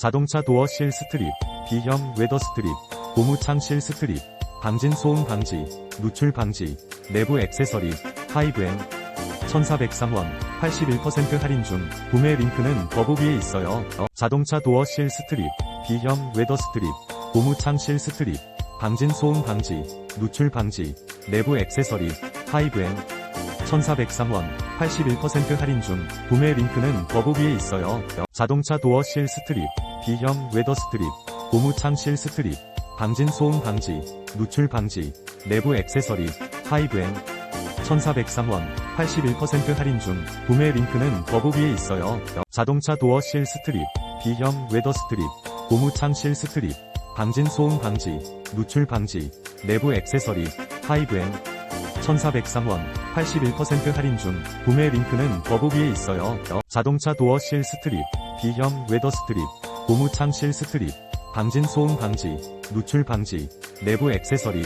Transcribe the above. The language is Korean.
자동차 도어 실 스트립, B형 웨더 스트립, 고무창 실 스트립, 방진 소음 방지, 누출 방지, 내부 액세서리, 하이브엔, 1403원, 81% 할인 중, 구매 링크는 더보기에 있어요. 어, 자동차 도어 실 스트립, B형 웨더 스트립, 고무창 실 스트립, 방진 소음 방지, 누출 방지, 내부 액세서리, 하 이브엔, 1403원, 81% 할인 중, 구매 링크는 더보기에 있어요. 어, 자동차 도어 실 스트립, B형 웨더 스트립, 고무창 실 스트립, 방진 소음 방지, 누출 방지, 내부 액세서리, 하이브엔, 1403원, 81% 할인 중, 구매 링크는 더보기에 있어요. 어, 자동차 도어 실 스트립, B형 웨더 스트립, 고무창 실 스트립, 방진 소음 방지, 누출 방지, 내부 액세서리, 하이브엔, 1403원, 81% 할인 중, 구매 링크는 더보기에 있어요. 어, 자동차 도어 실 스트립, B형 웨더 스트립, 고무 창 실 스트립, 방진 소음 방지, 누출 방지, 내부 액세서리,